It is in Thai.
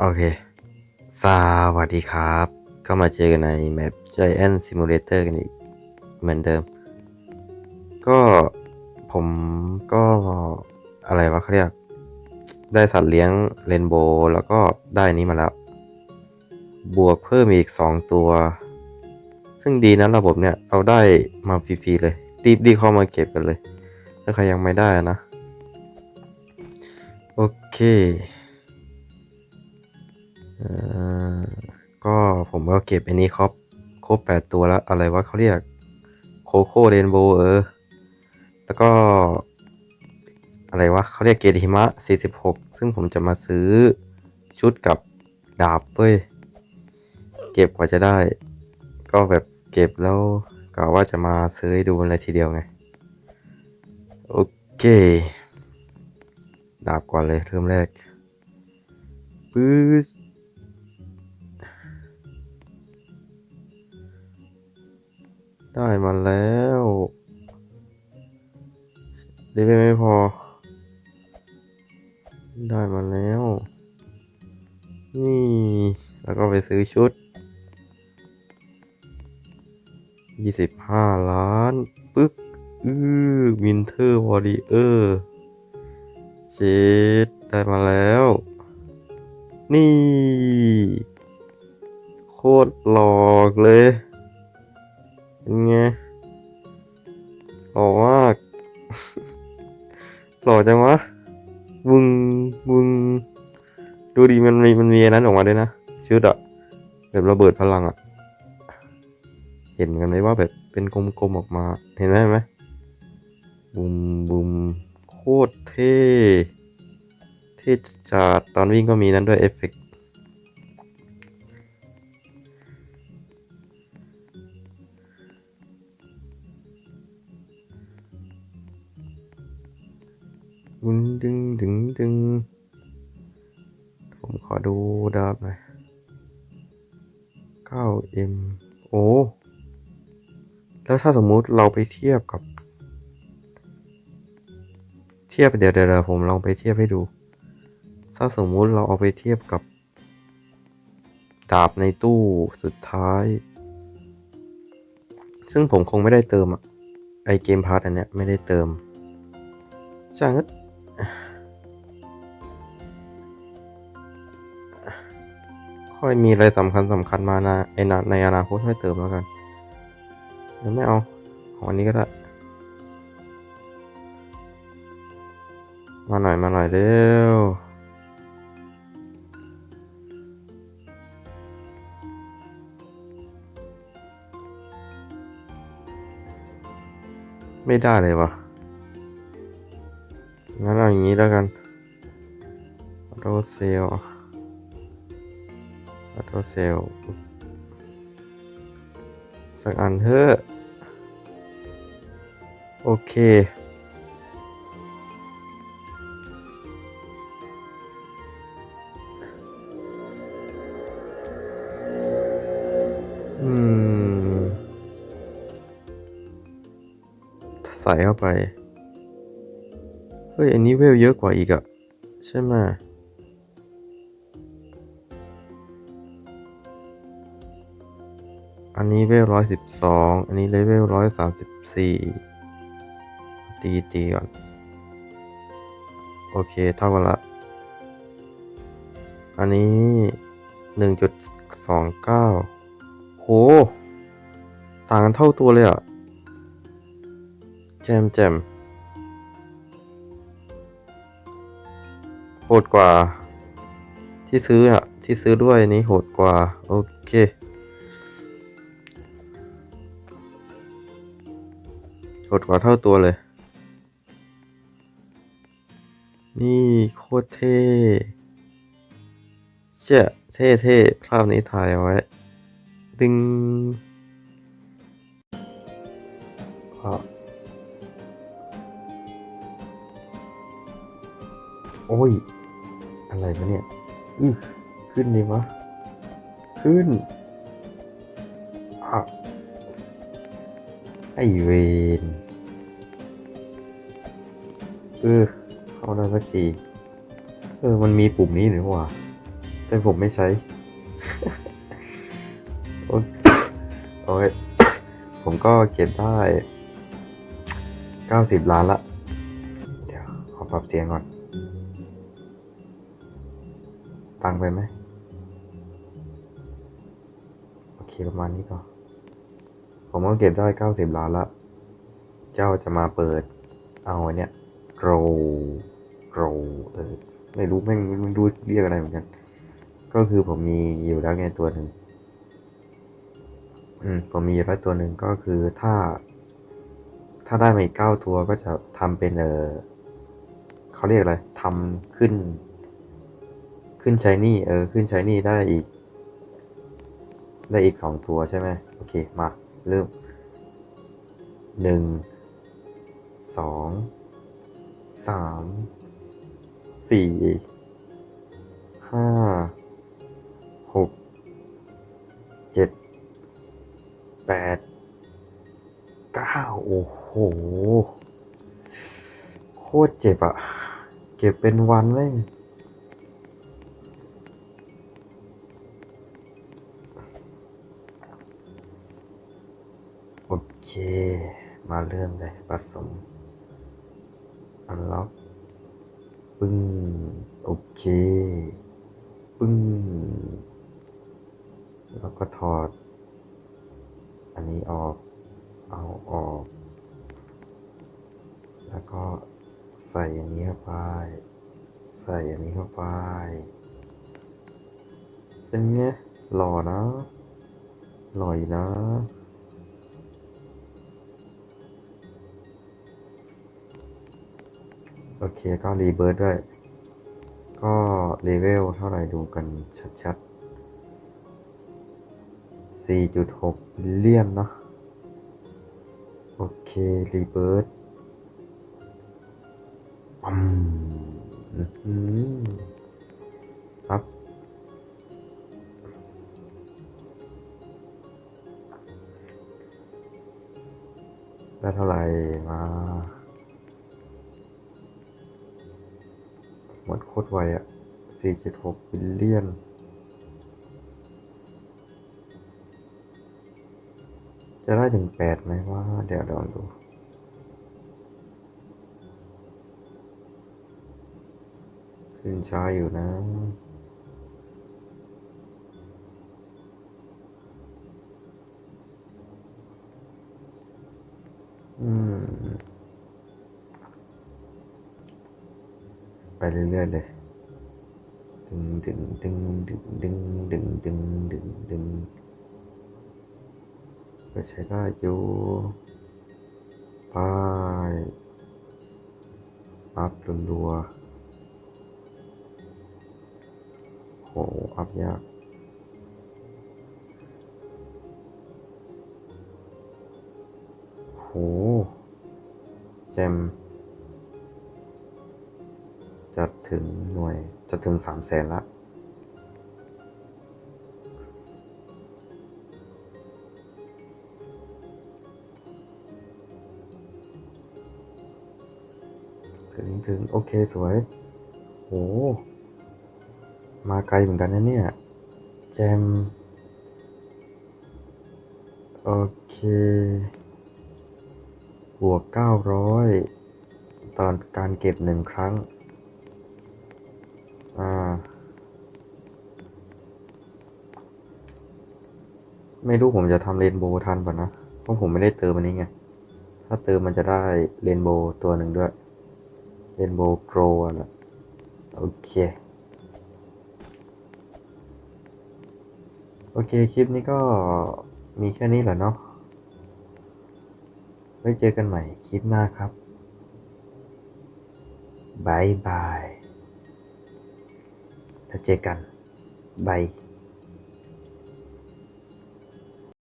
โอเค สวัสดีครับ ก็มาเจอกันในแมป Giant Simulator กันอีกเหมือนเดิม ก็ผมก็อะไรวะเขาเรียก ได้สัตว์เลี้ยงเรนโบว์แล้วก็ได้นี้มาแล้ว บวกเพิ่มอีก 2 ตัว ซึ่งดีนะระบบเนี่ยเราได้มาฟรีๆเลย รีบรีเข้ามาเก็บกันเลย ถ้าใครยังไม่ได้นะ โอเค ก็ผมก็เก็บอันนี้ครบครบแปดตัวแล้ว อะไรวะเขาเรียก โคโค่เรนโบว์เออ แล้วก็ อะไรวะเขาเรียกเกรดหิมะ 46 ซึ่งผมจะมาซื้อชุดกับดาบเว้ย เก็บกว่าจะได้ ก็แบบเก็บแล้วกะว่าจะมาซื้อดูอะไรทีเดียวไง โอเค ดาบก่อนเลยเริ่มแรกปื๊ด ได้มาแล้วเลเวลไม่พอ ได้มาแล้ว นี่ แล้วก็ไปซื้อชุดยี่สิบห้าล้าน ปึ๊ก อื้อวินเทอร์วอริเออร์เจ็ดได้มาแล้ว นี่ โคตรหลอกเลย เป็นไงหล่อมาก หล่อจังวะบึงบึงดูดีมันมีมันมีนั้นออกมาด้วยนะชุดอะแบบระเบิดพลังอะเห็นกันไหมว่าแบบเป็นกลมๆออกมา เห็นไหมไหมบุมบุมโคตรเท่ เท่จัดตอนวิ่งก็มีนั้นด้วยเอฟเฟกต์ ดึงดึงดึงดึง ผมขอดูดาบหน่อย 9M โอ้ แล้วถ้าสมมุติเราไปเทียบกับ เทียบเดี๋ยวเดี๋ยวผมลองไปเทียบให้ดู ถ้าสมมุติเราเอาไปเทียบกับ ดาบในตู้สุดท้าย ซึ่งผมคงไม่ได้เติมอะไอเกมพาร์ตอันเนี้ยไม่ได้เติมช่าง ค่อยมีอะไรสำคัญสำคัญมานะในในอนาคตค่อยเติมแล้วกันเดี๋ยวไม่เอาของอันนี้ก็ได้ มาหน่อยมาหน่อยเร็วไม่ได้เลยวะงั้นเอาอย่างนี้แล้วกันโตเซล ออโตเซลสักอันเถอะโอเค อืม ใส่เข้าไป เฮ้ย อันนี้เวลเยอะกว่าอีกอะใช่ไหม อันนี้เวลร้อยสิบสอง อันนี้เลเวลร้อยสามสิบสี่ตีตีก่อน โอเค เท่ากันละ อันนี้หนึ่งจุดสองเก้าโห ต่างกันเท่าตัวเลยอะแจมแจมโหดกว่า ที่ซื้ออะที่ซื้อด้วยนี้โหดกว่า โอเค ดกว่าเท่าตัวเลย นี่โคตรเท่เจ้เท่เท่ภาพนี้ถ่ายเอาไว้ ดึงอะโอ้ย อะไรวะเนี่ย อือขึ้นดีวะ ขึ้นอะไอเวน เออเข้าได้สักที เออ มันมีปุ่มนี้หรือว่าแต่ผมไม่ใช้โอ้โอ้ยผมก็เก็บได้90ล้านละ เดี๋ยว ขอปรับเสียงก่อน ตังไปไหม โอเค ประมาณนี้ก็ผมก็เก็บได้90ล้านละ เจ้าจะมาเปิด เอาอันเนี้ย grow grow เออไม่รู้แม่ไม่รู้เรียกอะไรเหมือนกัน ก็คือผมมีอยู่แล้วไงตัวหนึ่งอืมผมมีอยู่แล้วตัวหนึ่งก็คือถ้า ถ้าได้มาอีกเก้าตัวก็จะทำเป็นเออเขาเรียกอะไรทำขึ้น ขึ้นใช้นี่เออ ขึ้นใช้นี่ได้อีก ได้อีกสองตัวใช่ไหมโอเคมาเริ่มหนึ่งสอง สามสี่ห้าหกเจ็ดแปดเก้าโอ้โห โคตรเจ็บอะเก็บเป็นวันเลยโอเค มาเริ่มเลยผสม ล็อกปึ้งโอเค ปึ้งแล้วก็ถอด อันนี้ออก เอาออก แล้วก็ใส่อันนี้เข้าไป ใส่อันนี้เข้าไป เป็นไงหล่อนะหล่อยนะ โอเคก็รีเบิร์ดด้วย ก็เลเวลเท่าไหร่ดูกันชัดๆ 4.6บิลเลียนเนาะโอเค รีเบิร์ดอืมอื้อหือครับ ได้เท่าไหร่มา คตรไวอะ4.6บิลเลียน จะได้ถึงแปดไหมว่า เดี๋ยวลองดูขึ้นช้าอยู่นะ อืม ไป เรื่อยๆเลยดึงดึงดึงดึงดึงดึงดึงดึงดึงก็ใช้ได้อยู่ไปอัพรัวๆโหอัพยากโหแจม จะถึงหน่วยจะถึงสามแสนละถึงถึง โอเค สวย โห มาไกลเหมือนกันนะเนี่ย แจม โอเค บวกเก้าร้อยตอนการเก็บหนึ่งครั้ง ไม่รู้ผมจะทำเรนโบว์ทันป่ะนะ เพราะผมไม่ได้เติมอันนี้ไง ถ้าเติมมันจะได้เรนโบว์ตัวหนึ่งด้วย เรนโบว์โกรนะโอเค โอเค คลิปนี้ก็มีแค่นี้แหละเนาะ ไว้เจอกันใหม่คลิปหน้าครับบายบายแล้วเจอกันบาย